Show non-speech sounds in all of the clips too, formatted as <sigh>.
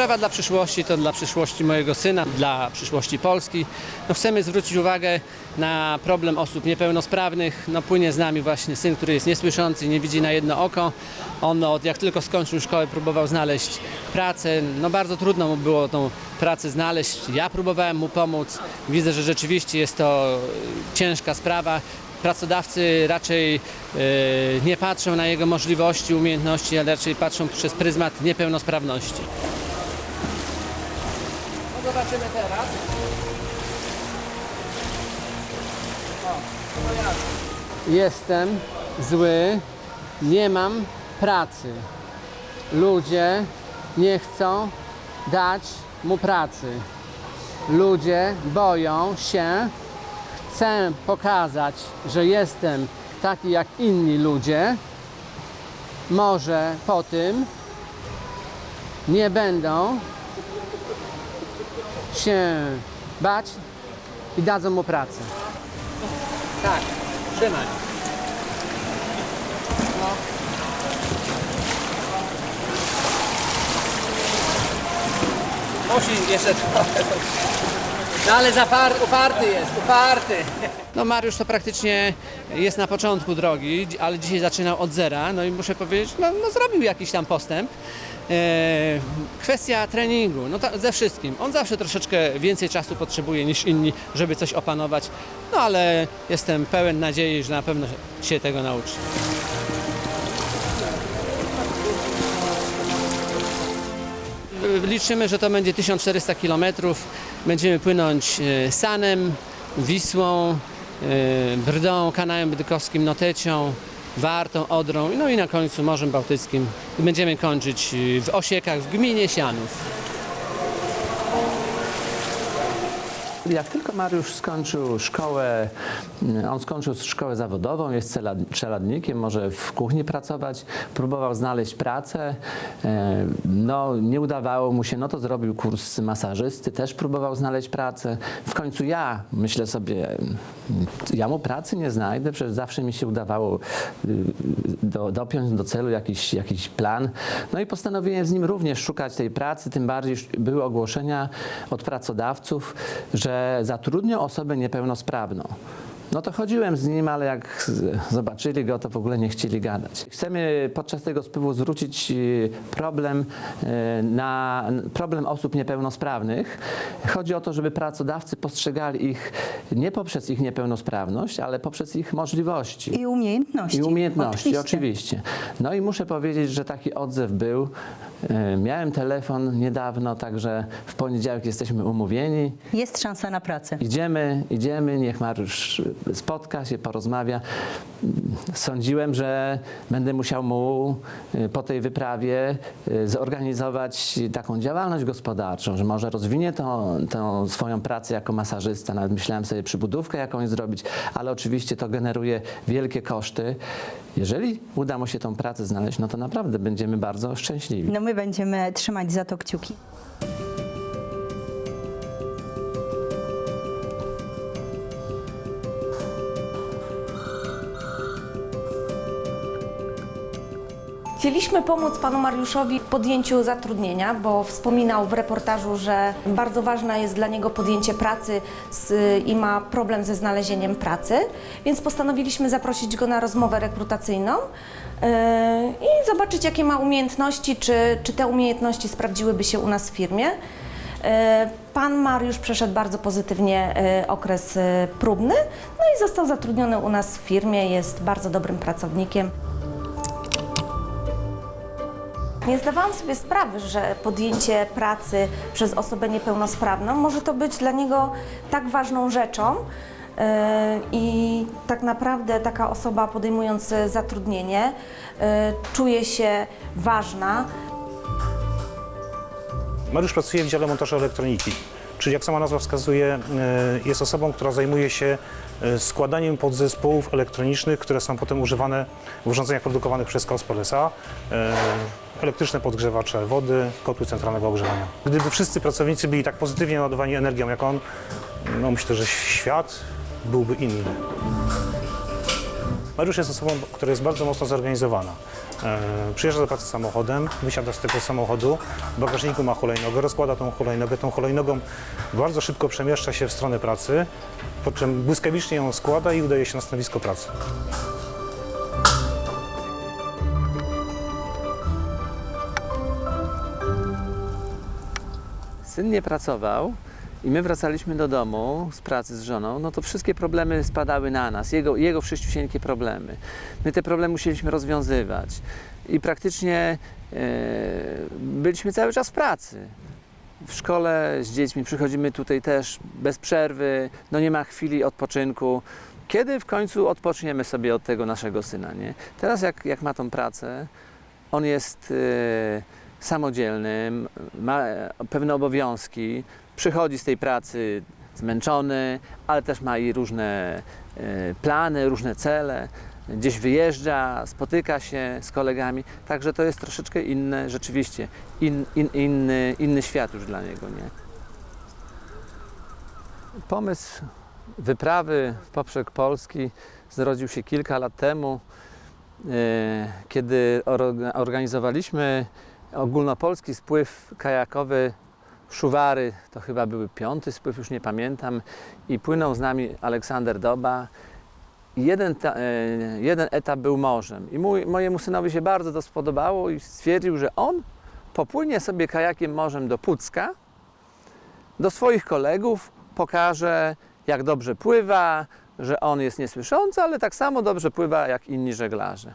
wyprawa dla przyszłości to dla przyszłości mojego syna, dla przyszłości Polski. No, chcemy zwrócić uwagę na problem osób niepełnosprawnych. No, płynie z nami właśnie syn, który jest niesłyszący, nie widzi na jedno oko. On od, jak tylko skończył szkołę próbował znaleźć pracę. No bardzo trudno mu było tą pracę znaleźć. Ja próbowałem mu pomóc. Widzę, że rzeczywiście jest to e, ciężka sprawa. Pracodawcy raczej e, nie patrzą na jego możliwości, umiejętności, ale raczej patrzą przez pryzmat niepełnosprawności. Zobaczymy teraz. Jestem zły, nie mam pracy. Ludzie nie chcą dać mu pracy. Ludzie boją się chcę pokazać, że jestem taki jak inni ludzie, może po tym nie będą się bać i dadzą mu pracę. Tak, trzymaj. No. Musi jeszcze trochę. No ale zapar, uparty jest, uparty. No Mariusz to praktycznie jest na początku drogi, ale dzisiaj zaczynał od zera, no i muszę powiedzieć, no, no zrobił jakiś tam postęp. E, kwestia treningu, no ta, ze wszystkim. On zawsze troszeczkę więcej czasu potrzebuje niż inni, żeby coś opanować, no ale jestem pełen nadziei, że na pewno się tego nauczy. Liczymy, że to będzie 1400 km. Będziemy płynąć e, Sanem, Wisłą, e, Brdą, kanałem bydgoskim, Notecią, Wartą, Odrą, no i na końcu Morzem Bałtyckim. Będziemy kończyć e, w Osiekach, w gminie Sianów. Jak tylko Mariusz skończył szkołę, on skończył szkołę zawodową, jest czeladnikiem, może w kuchni pracować, próbował znaleźć pracę, e, no nie udawało mu się, no to zrobił kurs masażysty, też próbował znaleźć pracę. W końcu ja myślę sobie, ja mu pracy nie znajdę, przecież zawsze mi się udawało y, do, dopiąć do celu jakiś, jakiś plan. No i postanowiłem z nim również szukać tej pracy, tym bardziej były ogłoszenia od pracodawców, że zatrudnią osobę niepełnosprawną. No to chodziłem z nim, ale jak zobaczyli go, to w ogóle nie chcieli gadać. Chcemy podczas tego spływu zwrócić y, problem y, na problem osób niepełnosprawnych. Chodzi o to, żeby pracodawcy postrzegali ich nie poprzez ich niepełnosprawność, ale poprzez ich możliwości. I umiejętności. I umiejętności, Oczywiście. oczywiście. No i muszę powiedzieć, że taki odzew był. E, Miałem telefon niedawno, także w poniedziałek jesteśmy umówieni. Jest szansa na pracę. Idziemy, idziemy, niech Mariusz spotka się, porozmawia. Sądziłem, że będę musiał mu y, po tej wyprawie y, zorganizować taką działalność gospodarczą, że może rozwinie tą, tą swoją pracę jako masażysta. Nawet myślałem sobie przybudówkę jakąś zrobić, ale oczywiście to generuje wielkie koszty. Jeżeli uda mu się tą pracę znaleźć, no to naprawdę będziemy bardzo szczęśliwi. No my będziemy trzymać za to kciuki. Chcieliśmy pomóc panu Mariuszowi w podjęciu zatrudnienia, bo wspominał w reportażu, że bardzo ważne jest dla niego podjęcie pracy z, i ma problem ze znalezieniem pracy, więc postanowiliśmy zaprosić go na rozmowę rekrutacyjną yy, i zobaczyć, jakie ma umiejętności, czy, czy te umiejętności sprawdziłyby się u nas w firmie. Yy, Pan Mariusz przeszedł bardzo pozytywnie yy, okres próbny, no i został zatrudniony u nas w firmie, jest bardzo dobrym pracownikiem. Nie zdawałam sobie sprawy, że podjęcie pracy przez osobę niepełnosprawną może to być dla niego tak ważną rzeczą. yy, I tak naprawdę taka osoba podejmując zatrudnienie yy, czuje się ważna, Mariusz pracuje w dziale montażu elektroniki, czyli jak sama nazwa wskazuje, e, jest osobą, która zajmuje się e, składaniem podzespołów elektronicznych, które są potem używane w urządzeniach produkowanych przez Kospol S.A. E, Elektryczne podgrzewacze wody, kotły centralnego ogrzewania. Gdyby wszyscy pracownicy byli tak pozytywnie naładowani energią jak on, no myślę, że świat byłby inny. Mariusz jest osobą, która jest bardzo mocno zorganizowana. E, przyjeżdża do pracy samochodem, wysiada z tego samochodu, w bagażniku ma hulajnogę, rozkłada tą hulajnogę, tą hulajnogą bardzo szybko przemieszcza się w stronę pracy, po czym błyskawicznie ją składa i udaje się na stanowisko pracy. Syn nie pracował i my wracaliśmy do domu z pracy z żoną, no to wszystkie problemy spadały na nas, jego, jego wszyściusieńkie problemy. My te problemy musieliśmy rozwiązywać i praktycznie e, byliśmy cały czas w pracy. W szkole z dziećmi przychodzimy tutaj też bez przerwy, no nie ma chwili odpoczynku. Kiedy w końcu odpoczniemy sobie od tego naszego syna, nie? Teraz jak, jak ma tą pracę, on jest e, samodzielny, ma e, pewne obowiązki, przychodzi z tej pracy zmęczony, ale też ma i różne e, plany, różne cele. Gdzieś wyjeżdża, spotyka się z kolegami, także to jest troszeczkę inne, rzeczywiście in, in, inny, inny świat już dla niego. Nie? Pomysł wyprawy w poprzek Polski zrodził się kilka lat temu, e, kiedy orga- organizowaliśmy ogólnopolski spływ kajakowy Szuwary, to chyba były piąty spływ, już nie pamiętam, i płynął z nami Aleksander Doba. Jeden, ta, e, jeden etap był morzem. I mój, mojemu synowi się bardzo to spodobało i stwierdził, że on popłynie sobie kajakiem morzem do Pucka, do swoich kolegów, pokaże, jak dobrze pływa, że on jest niesłyszący, ale tak samo dobrze pływa jak inni żeglarze.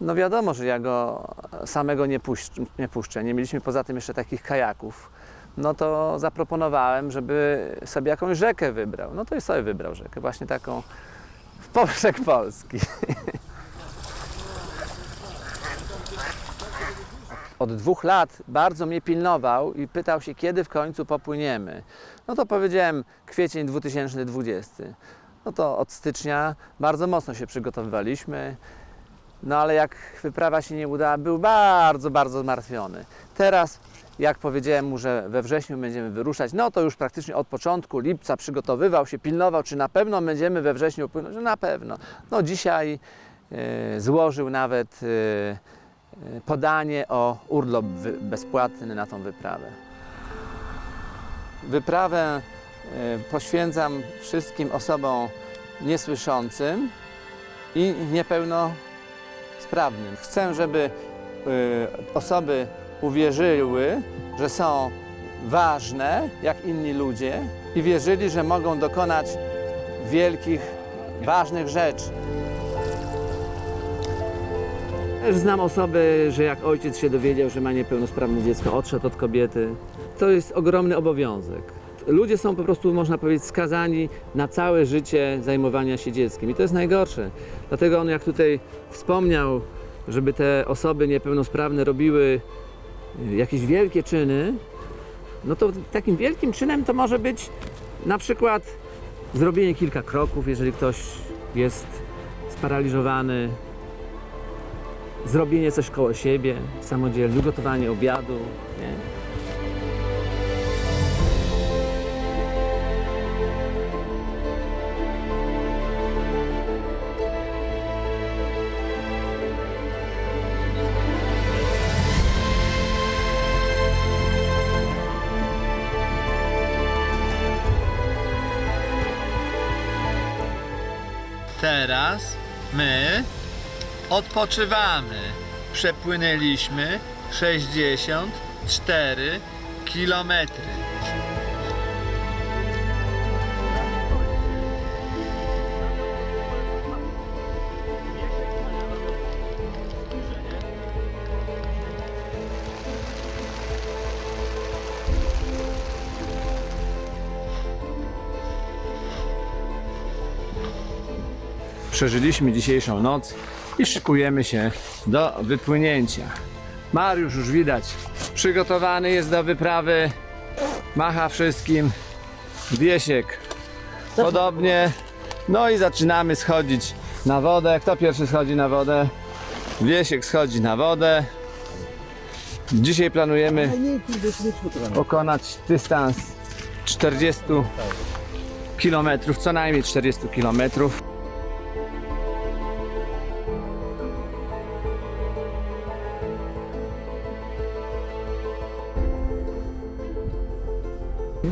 No wiadomo, że ja go samego nie, puszcz, nie puszczę. Nie mieliśmy poza tym jeszcze takich kajaków. No to zaproponowałem, żeby sobie jakąś rzekę wybrał. No to i sobie wybrał rzekę, właśnie taką w poprzek Polski. <laughs> Od dwóch lat bardzo mnie pilnował i pytał się, kiedy w końcu popłyniemy. No to powiedziałem kwiecień 2020. No to od stycznia bardzo mocno się przygotowywaliśmy. No ale jak wyprawa się nie udała, był bardzo, bardzo zmartwiony. Teraz, jak powiedziałem mu, że we wrześniu będziemy wyruszać, no to już praktycznie od początku lipca przygotowywał się, pilnował, czy na pewno będziemy we wrześniu płynąć, że na pewno. No dzisiaj e, złożył nawet e, e, podanie o urlop bezpłatny na tą wyprawę. Wyprawę poświęcam wszystkim osobom niesłyszącym i niepełnosprawnym. Chcę, żeby osoby uwierzyły, że są ważne jak inni ludzie i wierzyli, że mogą dokonać wielkich, ważnych rzeczy. Też znam osoby, że jak ojciec się dowiedział, że ma niepełnosprawne dziecko, odszedł od kobiety. To jest ogromny obowiązek. Ludzie są po prostu, można powiedzieć, skazani na całe życie zajmowania się dzieckiem. I to jest najgorsze. Dlatego on, jak tutaj wspomniał, żeby te osoby niepełnosprawne robiły jakieś wielkie czyny, no to takim wielkim czynem to może być na przykład zrobienie kilka kroków, jeżeli ktoś jest sparaliżowany, zrobienie coś koło siebie, samodzielnie, ugotowanie obiadu. Nie? Teraz my odpoczywamy. Przepłynęliśmy 64 kilometry. Przeżyliśmy dzisiejszą noc i szykujemy się do wypłynięcia. Mariusz już widać przygotowany jest do wyprawy. Macha wszystkim. Wiesiek podobnie. No i zaczynamy schodzić na wodę. Kto pierwszy schodzi na wodę? Wiesiek schodzi na wodę. Dzisiaj planujemy pokonać dystans 40 km, co najmniej 40 km.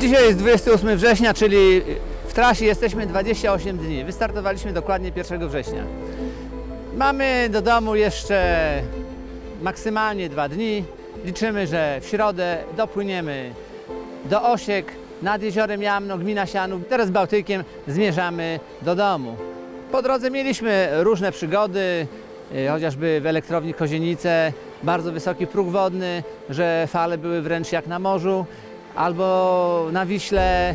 Dzisiaj jest 28 września, czyli w trasie jesteśmy 28 dni. Wystartowaliśmy dokładnie 1 września. Mamy do domu jeszcze maksymalnie dwa dni. Liczymy, że w środę dopłyniemy do Osiek nad jeziorem Jamno, gmina Sianów. Teraz Bałtykiem zmierzamy do domu. Po drodze mieliśmy różne przygody, y, chociażby w elektrowni Kozienice, bardzo wysoki próg wodny, że fale były wręcz jak na morzu, albo na Wiśle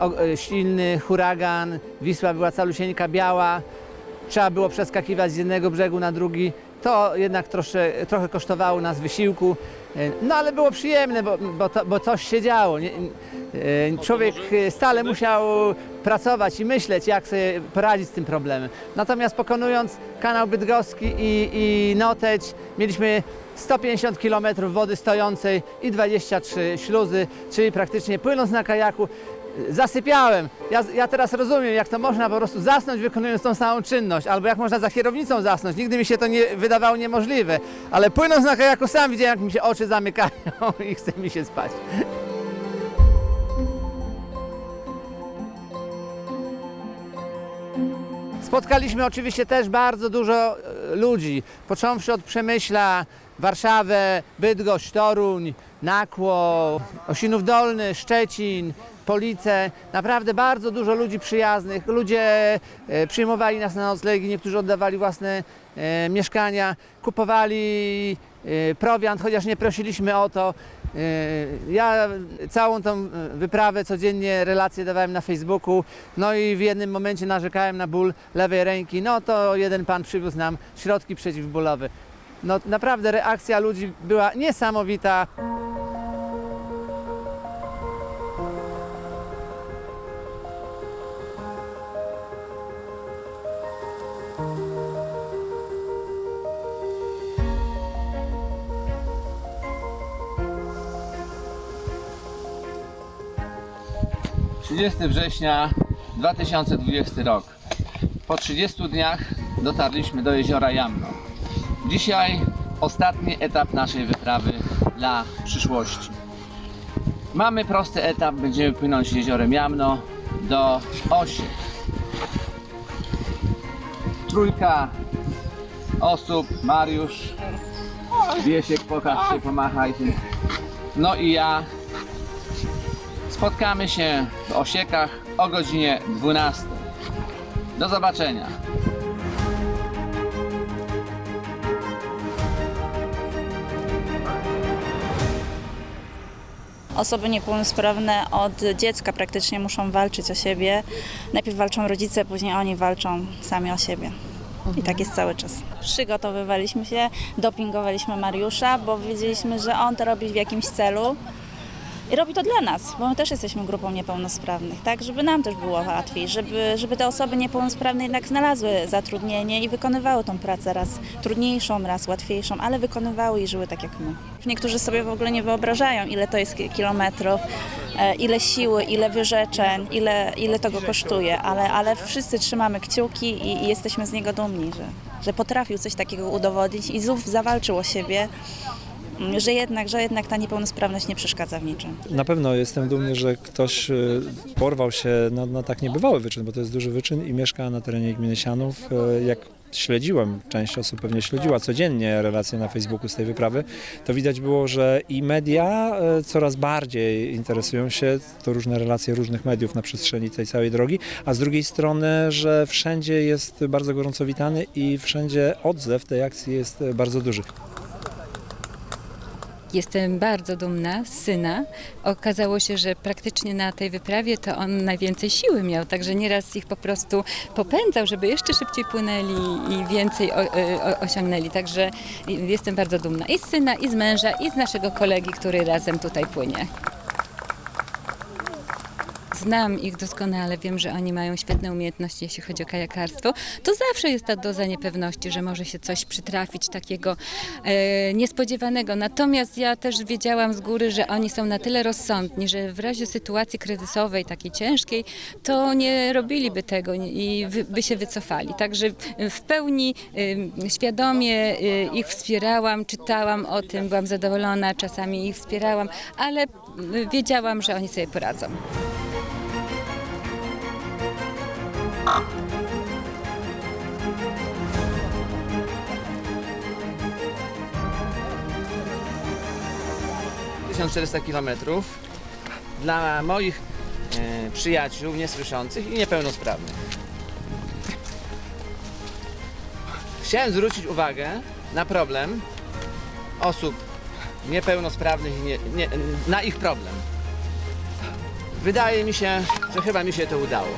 o- y, silny huragan, Wisła była calusieńka biała, trzeba było przeskakiwać z jednego brzegu na drugi. To jednak trosze, trochę kosztowało nas wysiłku, e, no ale było przyjemne, bo, bo, to, bo coś się działo. E, człowiek e, stale musiał pracować i myśleć, jak sobie poradzić z tym problemem. Natomiast pokonując kanał Bydgoski i, i Noteć, mieliśmy 150 km wody stojącej i 23 śluzy, czyli praktycznie płynąc na kajaku zasypiałem. Ja, ja teraz rozumiem, jak to można po prostu zasnąć wykonując tą samą czynność, albo jak można za kierownicą zasnąć. Nigdy mi się to nie wydawało niemożliwe, ale płynąc na kajaku sam widziałem, jak mi się oczy zamykają <laughs> i chce mi się spać. Spotkaliśmy oczywiście też bardzo dużo e, ludzi, począwszy od Przemyśla, Warszawę, Bydgoszcz, Toruń, Nakło, Osinów Dolny, Szczecin, Police. Naprawdę bardzo dużo ludzi przyjaznych. Ludzie e, przyjmowali nas na noclegi, niektórzy oddawali własne e, mieszkania, kupowali e, prowiant, chociaż nie prosiliśmy o to. Ja całą tą wyprawę codziennie relacje dawałem na Facebooku, no i w jednym momencie narzekałem na ból lewej ręki, no to jeden pan przywiózł nam środki przeciwbólowe. No naprawdę reakcja ludzi była niesamowita. Trzydziesty września 2020 rok. Po 30 dniach dotarliśmy do jeziora Jamno. Dzisiaj ostatni etap naszej wyprawy dla przyszłości. Mamy prosty etap, będziemy płynąć jeziorem Jamno do Osiek. Trójka osób, Mariusz, Wiesiek, pokaż się, pomachaj. No i ja. Spotkamy się w Osiekach o godzinie 12. Do zobaczenia. Osoby niepełnosprawne od dziecka praktycznie muszą walczyć o siebie. Najpierw walczą rodzice, później oni walczą sami o siebie. I tak jest cały czas. Przygotowywaliśmy się, dopingowaliśmy Mariusza, bo wiedzieliśmy, że on to robi w jakimś celu. I robi to dla nas, bo my też jesteśmy grupą niepełnosprawnych, tak? Żeby nam też było łatwiej, żeby, żeby te osoby niepełnosprawne jednak znalazły zatrudnienie i wykonywały tą pracę raz trudniejszą, raz łatwiejszą, ale wykonywały i żyły tak jak my. Niektórzy sobie w ogóle nie wyobrażają, ile to jest ki- kilometrów, e, ile siły, ile wyrzeczeń, ile, ile to go kosztuje, ale, ale wszyscy trzymamy kciuki i, i jesteśmy z niego dumni, że, że potrafił coś takiego udowodnić i znów zawalczył o siebie, że jednak, że jednak ta niepełnosprawność nie przeszkadza w niczym. Na pewno jestem dumny, że ktoś y, porwał się na, na tak niebywały wyczyn, bo to jest duży wyczyn i mieszka na terenie gminy Sianów. Y, Jak śledziłem, część osób pewnie śledziła codziennie relacje na Facebooku z tej wyprawy, to widać było, że i media y, coraz bardziej interesują się, to różne relacje różnych mediów na przestrzeni tej całej drogi, a z drugiej strony, że wszędzie jest bardzo gorąco witany i wszędzie odzew tej akcji jest bardzo duży. Jestem bardzo dumna z syna. Okazało się, że praktycznie na tej wyprawie to on najwięcej siły miał, także nieraz ich po prostu popędzał, żeby jeszcze szybciej płynęli i więcej o, o, osiągnęli. Także jestem bardzo dumna i z syna, i z męża, i z naszego kolegi, który razem tutaj płynie. Znam ich doskonale, wiem, że oni mają świetne umiejętności, jeśli chodzi o kajakarstwo, to zawsze jest ta doza niepewności, że może się coś przytrafić takiego e, niespodziewanego. Natomiast ja też wiedziałam z góry, że oni są na tyle rozsądni, że w razie sytuacji kryzysowej, takiej ciężkiej, to nie robiliby tego i by się wycofali. Także w pełni y, świadomie y, ich wspierałam, czytałam o tym, byłam zadowolona, czasami ich wspierałam, ale y, wiedziałam, że oni sobie poradzą. 1400 km dla moich e, przyjaciół niesłyszących i niepełnosprawnych. Chciałem zwrócić uwagę na problem osób niepełnosprawnych i nie, nie, na ich problem. Wydaje mi się, że chyba mi się to udało.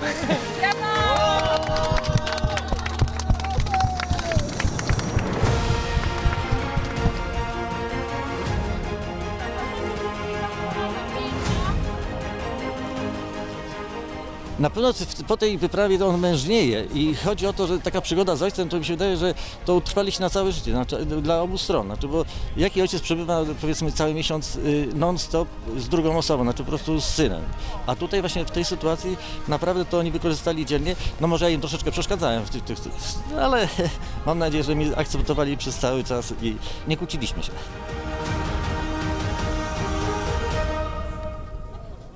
Na pewno po tej wyprawie on mężnieje i chodzi o to, że taka przygoda z ojcem, to mi się wydaje, że to utrwaliście na całe życie, znaczy, dla obu stron. Znaczy, bo jaki ojciec przebywa powiedzmy cały miesiąc y, non-stop z drugą osobą, znaczy po prostu z synem. A tutaj właśnie w tej sytuacji naprawdę to oni wykorzystali dzielnie. No może ja im troszeczkę przeszkadzałem w tych, tych, tych ale <laughs> mam nadzieję, że mnie akceptowali przez cały czas i nie kłóciliśmy się.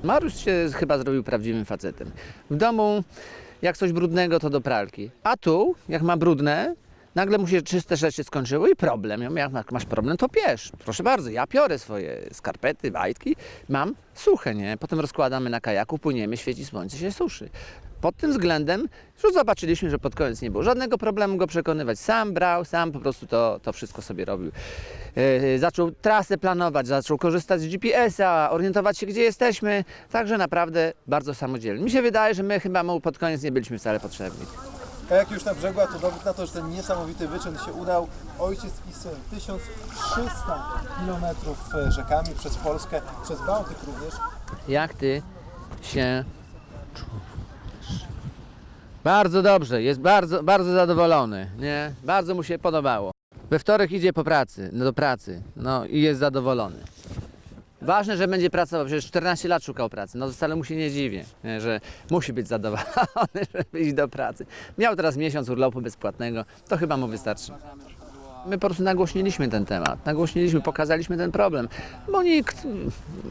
Mariusz się chyba zrobił prawdziwym facetem. W domu, jak coś brudnego, to do pralki. A tu, jak ma brudne, nagle mu się czyste rzeczy skończyły i problem. Ja mówię, jak masz problem, to piesz. Proszę bardzo, ja piorę swoje skarpety, bajtki, mam suche, nie? Potem rozkładamy na kajaku, płyniemy, świeci słońce, się suszy. Pod tym względem już zobaczyliśmy, że pod koniec nie było żadnego problemu go przekonywać. Sam brał, sam po prostu to, to wszystko sobie robił. Yy, zaczął trasę planować, zaczął korzystać z GPS-a, orientować się, gdzie jesteśmy. Także naprawdę bardzo samodzielny. Mi się wydaje, że my chyba mu pod koniec nie byliśmy wcale potrzebni. Kajak już na brzegu, a to dowód na to, że ten niesamowity wyczyn się udał. Ojciec i syn, 1300 km rzekami przez Polskę, przez Bałtyk również. Jak ty się czujesz? Bardzo dobrze, jest bardzo, bardzo zadowolony, nie? Bardzo mu się podobało. We wtorek idzie po pracy, no do pracy, no i jest zadowolony. Ważne, że będzie pracował, przecież 14 lat szukał pracy, no wcale mu się nie dziwię, nie, że musi być zadowolony, <laughs> żeby iść do pracy. Miał teraz miesiąc urlopu bezpłatnego, to chyba mu wystarczy. My po prostu nagłośniliśmy ten temat, nagłośniliśmy, pokazaliśmy ten problem, bo nikt,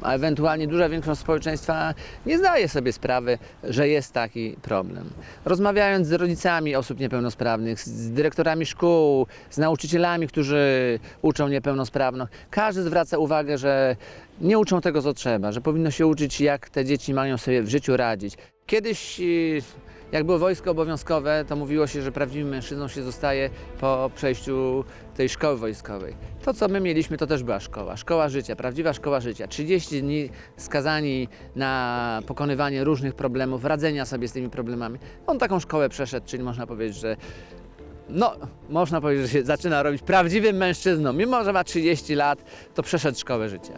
a ewentualnie duża większość społeczeństwa nie zdaje sobie sprawy, że jest taki problem. Rozmawiając z rodzicami osób niepełnosprawnych, z dyrektorami szkół, z nauczycielami, którzy uczą niepełnosprawnych, każdy zwraca uwagę, że nie uczą tego, co trzeba, że powinno się uczyć, jak te dzieci mają sobie w życiu radzić. Kiedyś y, jak było wojsko obowiązkowe, to mówiło się, że prawdziwym mężczyzną się zostaje po przejściu tej szkoły wojskowej. To, co my mieliśmy, to też była szkoła. Szkoła życia, prawdziwa szkoła życia. 30 dni skazani na pokonywanie różnych problemów, radzenia sobie z tymi problemami. On taką szkołę przeszedł, czyli można powiedzieć, że no, można powiedzieć, że się zaczyna robić prawdziwym mężczyzną. Mimo, że ma 30 lat, to przeszedł szkołę życia.